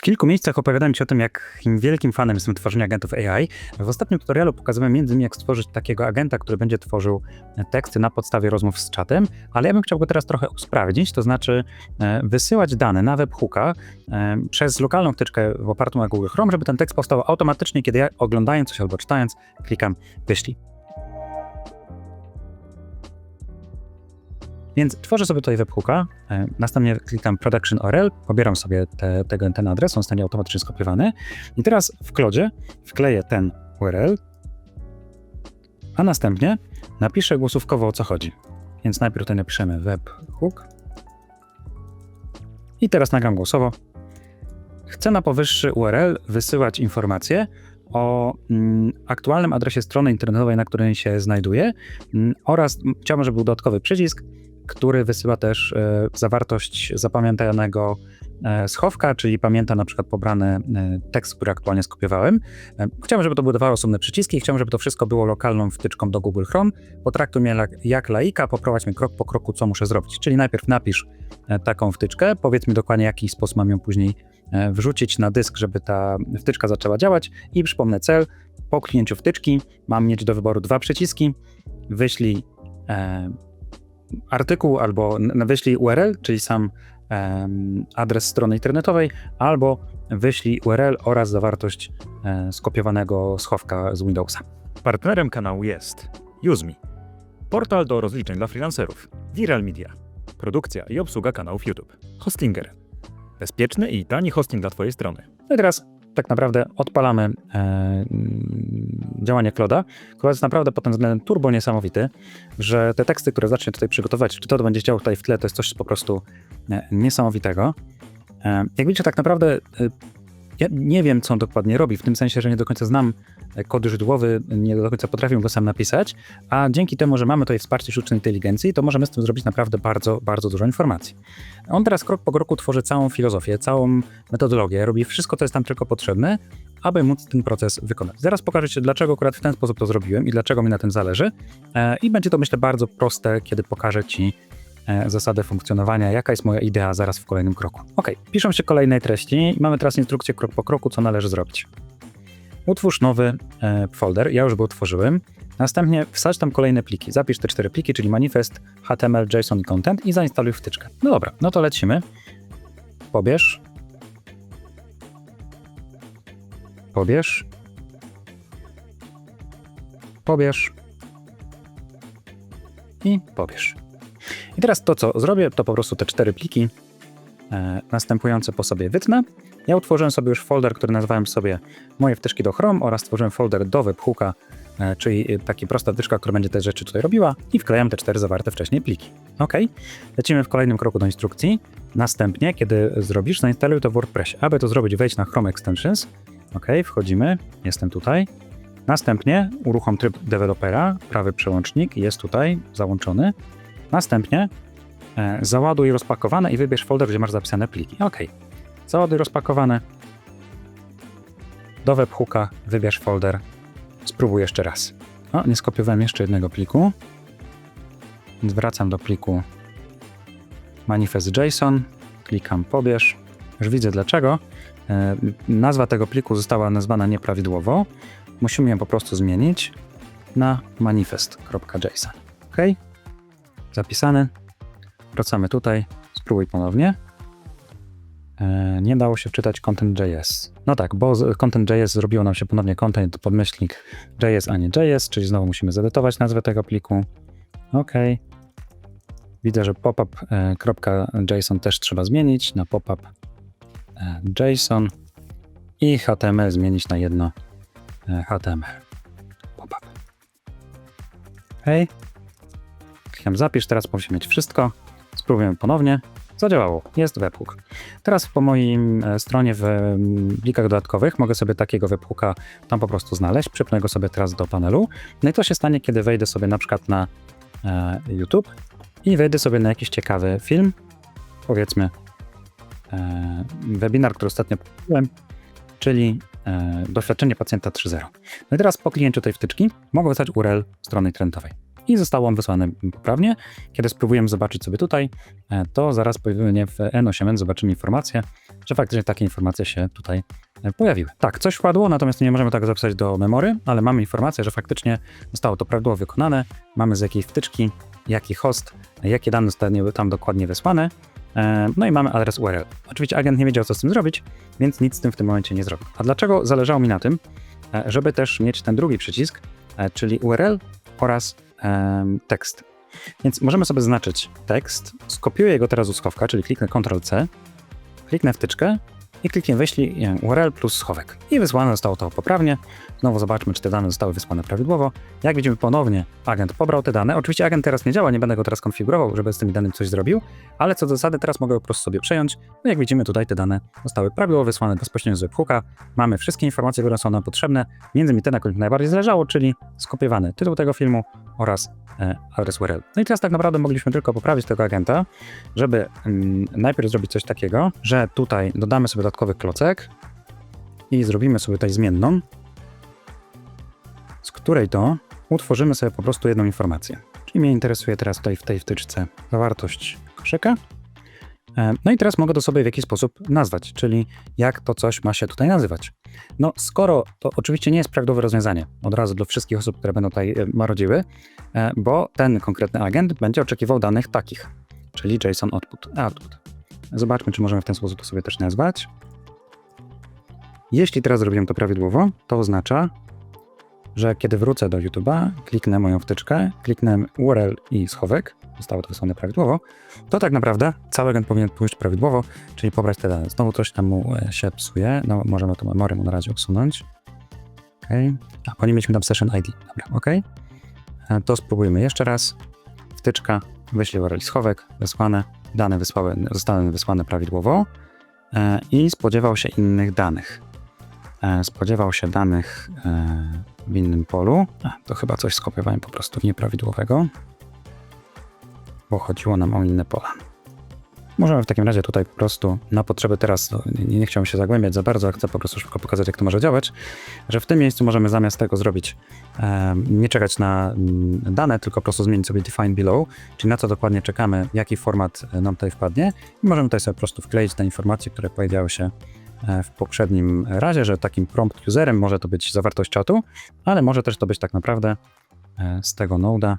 W kilku miejscach opowiadałem Ci o tym, jakim wielkim fanem jestem tworzenia agentów AI. W ostatnim tutorialu pokazałem między innymi, jak stworzyć takiego agenta, który będzie tworzył teksty na podstawie rozmów z czatem, ale ja bym chciał go teraz trochę usprawnić, to znaczy e, wysyłać dane na webhooka e, przez lokalną wtyczkę w oparciu o Google Chrome, żeby ten tekst powstał automatycznie, kiedy ja oglądając coś albo czytając, klikam wyślij. Więc tworzę sobie tutaj webhooka, e, następnie klikam Production URL, pobieram sobie te, tego, ten adres, on zostanie automatycznie skopiowany i teraz w klodzie wkleję ten URL, a następnie napiszę głosówkowo o co chodzi. Więc najpierw tutaj napiszemy webhook i teraz nagram głosowo. Chcę na powyższy URL wysyłać informacje o mm, aktualnym adresie strony internetowej, na której się znajduje mm, oraz chciałbym, żeby był dodatkowy przycisk, który wysyła też e, zawartość zapamiętanego e, schowka, czyli pamięta na przykład pobrany e, tekst, który aktualnie skopiowałem. Chciałbym, żeby to były dwa osobne przyciski i chciałbym, żeby to wszystko było lokalną wtyczką do Google Chrome. Potraktuj mnie jak laika, poprowadź mnie krok po kroku, co muszę zrobić. Czyli najpierw napisz taką wtyczkę, powiedz mi dokładnie, jaki sposób mam ją później wrzucić na dysk, żeby ta wtyczka zaczęła działać i przypomnę cel. Po kliknięciu wtyczki mam mieć do wyboru dwa przyciski. Wyślij artykuł albo wyślij URL, czyli sam um, adres strony internetowej, albo wyślij URL oraz zawartość e, skopiowanego schowka z Windowsa. Partnerem kanału jest UseMe, portal do rozliczeń dla freelancerów, Viral Media, produkcja i obsługa kanałów YouTube, Hostinger, bezpieczny i tani hosting dla Twojej strony. No i teraz tak naprawdę odpalamy e, działanie Cloda, który jest naprawdę pod tym względem turbo niesamowity, że te teksty, które zacznie tutaj przygotować, czy to będzie działo tutaj w tle, to jest coś po prostu e, niesamowitego. E, jak widzicie, tak naprawdę e, ja nie wiem, co on dokładnie robi, w tym sensie, że nie do końca znam kod źródłowy, nie do końca potrafię go sam napisać, a dzięki temu, że mamy tutaj wsparcie sztucznej inteligencji, to możemy z tym zrobić naprawdę bardzo, bardzo dużo informacji. On teraz krok po kroku tworzy całą filozofię, całą metodologię, robi wszystko, co jest tam tylko potrzebne, aby móc ten proces wykonać. Zaraz pokażę Ci, dlaczego akurat w ten sposób to zrobiłem i dlaczego mi na tym zależy. E, I będzie to, myślę, bardzo proste, kiedy pokażę Ci e, zasadę funkcjonowania, jaka jest moja idea zaraz w kolejnym kroku. Ok, piszą się kolejne treści i mamy teraz instrukcję krok po kroku, co należy zrobić. Utwórz nowy e, folder, ja już go utworzyłem. Następnie wsadź tam kolejne pliki. Zapisz te cztery pliki, czyli manifest, HTML, JSON i content i zainstaluj wtyczkę. No dobra, no to lecimy. Pobierz. Pobierz. Pobierz. I pobierz. I teraz to, co zrobię, to po prostu te cztery pliki e, następujące po sobie wytnę ja utworzyłem sobie już folder, który nazwałem sobie moje wtyczki do Chrome oraz stworzyłem folder do webhooka, e, czyli taki prosta wtyczka, która będzie te rzeczy tutaj robiła i wklejam te cztery zawarte wcześniej pliki. Ok, lecimy w kolejnym kroku do instrukcji. Następnie, kiedy zrobisz, zainstaluj to w WordPressie. Aby to zrobić, wejdź na Chrome Extensions. Ok, wchodzimy, jestem tutaj. Następnie uruchom tryb dewelopera, prawy przełącznik jest tutaj załączony. Następnie e, załaduj rozpakowane i wybierz folder, gdzie masz zapisane pliki. Ok, Załaduj rozpakowane. Do webhooka wybierz folder. Spróbuj jeszcze raz. O, nie skopiowałem jeszcze jednego pliku. Więc wracam do pliku manifest.json. Klikam pobierz. Już widzę dlaczego. E, nazwa tego pliku została nazwana nieprawidłowo. Musimy ją po prostu zmienić na manifest.json. OK? Zapisany. Wracamy tutaj. Spróbuj ponownie. E, nie dało się wczytać content.js. No tak, bo content.js zrobiło nam się ponownie content podmyślnik JS, a nie JS, czyli znowu musimy zedytować nazwę tego pliku. OK. Widzę, że popup.json też trzeba zmienić na popup.json i HTML zmienić na jedno HTML. Popup. OK. Klikam zapisz, teraz powinien mieć wszystko. Spróbujemy ponownie. Zadziałało, jest webhook. Teraz po moim e, stronie w plikach dodatkowych mogę sobie takiego webhooka tam po prostu znaleźć, przypnę go sobie teraz do panelu. No i to się stanie, kiedy wejdę sobie na przykład na e, YouTube i wejdę sobie na jakiś ciekawy film, powiedzmy e, webinar, który ostatnio prowadziłem, czyli e, doświadczenie pacjenta 3.0. No i teraz po kliknięciu tej wtyczki mogę wysłać URL strony internetowej. I został on wysłany poprawnie. Kiedy spróbujemy zobaczyć sobie tutaj, e, to zaraz pojawimy w N8N, zobaczymy informację, że faktycznie takie informacje się tutaj e, pojawiły. Tak, coś wpadło, natomiast nie możemy tego zapisać do memory, ale mamy informację, że faktycznie zostało to prawidłowo wykonane. Mamy z jakiej wtyczki, jaki host, jakie dane zostały tam dokładnie wysłane. E, No i mamy adres URL. Oczywiście agent nie wiedział, co z tym zrobić, więc nic z tym w tym momencie nie zrobił. A dlaczego zależało mi na tym, żeby też mieć ten drugi przycisk, czyli URL oraz tekst. Więc możemy sobie zaznaczyć tekst, skopiuję go teraz schowka, czyli kliknę Ctrl-C, kliknę wtyczkę i kliknę wyślij URL plus schowek. I wysłane zostało to poprawnie. Znowu zobaczmy, czy te dane zostały wysłane prawidłowo. Jak widzimy ponownie, agent pobrał te dane. Oczywiście agent teraz nie działa, nie będę go teraz konfigurował, żeby z tymi danymi coś zrobił, ale co do zasady teraz mogę go po prostu sobie przejąć. No jak widzimy tutaj te dane zostały prawidłowo wysłane bezpośrednio z webhooka. Mamy wszystkie informacje, które są nam potrzebne, między innymi te, na których najbardziej zależało, czyli skopiowany tytuł tego filmu oraz e, adres URL. No i teraz tak naprawdę mogliśmy tylko poprawić tego agenta, żeby mm, najpierw zrobić coś takiego, że tutaj dodamy sobie dodatkowy klocek i zrobimy sobie tutaj zmienną, z której to utworzymy sobie po prostu jedną informację. Czyli mnie interesuje teraz tutaj w tej wtyczce zawartość koszyka. E, No i teraz mogę to sobie w jakiś sposób nazwać, czyli jak to coś ma się tutaj nazywać. No skoro to oczywiście nie jest prawidłowe rozwiązanie, od razu dla wszystkich osób, które będą tutaj e, marodziły, e, bo ten konkretny agent będzie oczekiwał danych takich, czyli JSON output. output. Zobaczmy, czy możemy w ten sposób to sobie też nazwać. Jeśli teraz zrobiłem to prawidłowo, to oznacza, że kiedy wrócę do YouTube'a, kliknę moją wtyczkę, kliknę URL i schowek, zostało to wysłane prawidłowo, to tak naprawdę cały agent powinien pójść prawidłowo, czyli pobrać te dane. Znowu coś tam mu e, się psuje, no możemy to memory mu na razie usunąć. Ok. A, bo nie mieliśmy tam session ID. Dobra, ok. E, To spróbujmy jeszcze raz. Wtyczka, wyślij URL i schowek, wysłane, dane wysłały, zostały wysłane prawidłowo e, i spodziewał się innych danych. E, Spodziewał się danych e, w innym polu. A, to chyba coś skopiowałem po prostu nieprawidłowego, bo chodziło nam o inne pola. Możemy w takim razie tutaj po prostu na potrzeby teraz, no, nie, nie chciałbym się zagłębiać za bardzo, chcę po prostu szybko pokazać, jak to może działać, że w tym miejscu możemy zamiast tego zrobić, e, nie czekać na mm, dane, tylko po prostu zmienić sobie define below, czyli na co dokładnie czekamy, jaki format e, nam tutaj wpadnie i możemy tutaj sobie po prostu wkleić te informacje, które pojawiały się e, w poprzednim razie, że takim prompt userem może to być zawartość czatu, ale może też to być tak naprawdę e, z tego noda.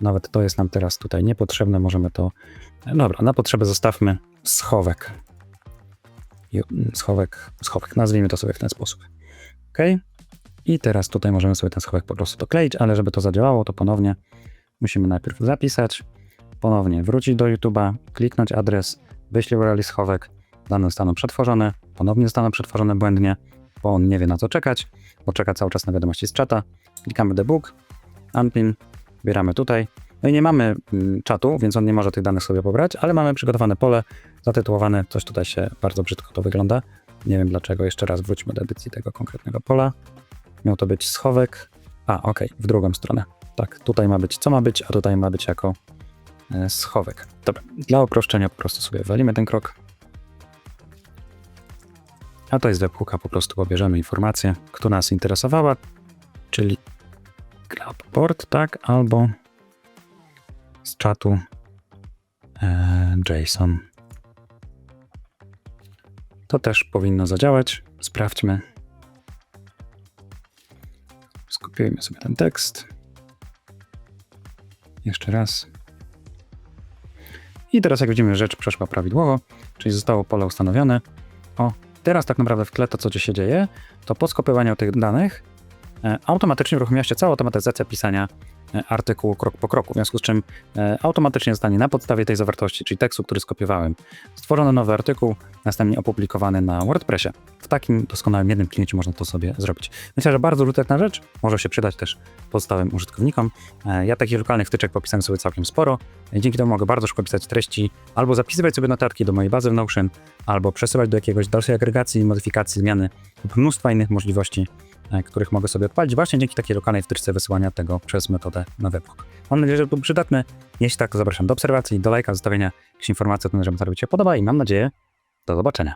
Nawet to jest nam teraz tutaj niepotrzebne, możemy to. e, Dobra, na potrzebę zostawmy schowek. Ju- Schowek, schowek, nazwijmy to sobie w ten sposób. OK. I teraz tutaj możemy sobie ten schowek po prostu dokleić, ale żeby to zadziałało, to ponownie musimy najpierw zapisać, ponownie wrócić do YouTube'a, kliknąć adres, wyślij URL schowek, dane zostaną przetworzone, ponownie zostaną przetworzone błędnie, bo on nie wie na co czekać, bo czeka cały czas na wiadomości z czata. Klikamy debug, unpin, wbieramy tutaj. No i nie mamy mm, czatu, więc on nie może tych danych sobie pobrać, ale mamy przygotowane pole zatytułowane, coś tutaj się bardzo brzydko to wygląda. Nie wiem dlaczego, jeszcze raz wróćmy do edycji tego konkretnego pola. Miał to być schowek. A, ok, w drugą stronę. Tak, tutaj ma być co ma być, a tutaj ma być jako e, schowek. Dobra, dla uproszczenia po prostu sobie walimy ten krok. A to jest webhooka, po prostu pobierzemy informację, która nas interesowała, czyli Grabport, tak, albo z czatu e, JSON. To też powinno zadziałać. Sprawdźmy. Skopiujmy sobie ten tekst. Jeszcze raz. I teraz, jak widzimy, rzecz przeszła prawidłowo, czyli zostało pole ustanowione. O, teraz tak naprawdę w tle to, co się dzieje, to po skopiowaniu tych danych automatycznie uruchomiła się cała automatyzacja pisania e, artykułu krok po kroku, w związku z czym e, automatycznie zostanie na podstawie tej zawartości, czyli tekstu, który skopiowałem, stworzony nowy artykuł, następnie opublikowany na WordPressie. W takim doskonałym jednym kliencie można to sobie zrobić. Myślę, że bardzo użyteczna rzecz, może się przydać też pozostałym użytkownikom. E, Ja takich lokalnych wtyczek popisałem sobie całkiem sporo. E, Dzięki temu mogę bardzo szybko pisać treści, albo zapisywać sobie notatki do mojej bazy w Notion, albo przesyłać do jakiegoś dalszej agregacji, modyfikacji, zmiany lub mnóstwa innych możliwości, e, których mogę sobie odpalić właśnie dzięki takiej lokalnej wtyczce wysyłania tego przez metodę na webhook. Mam nadzieję, że to było przydatne. Jeśli tak, to zapraszam do obserwacji, do lajka, zostawienia jakichś informacji o tym, że materiał Ci się podoba i mam nadzieję, do zobaczenia.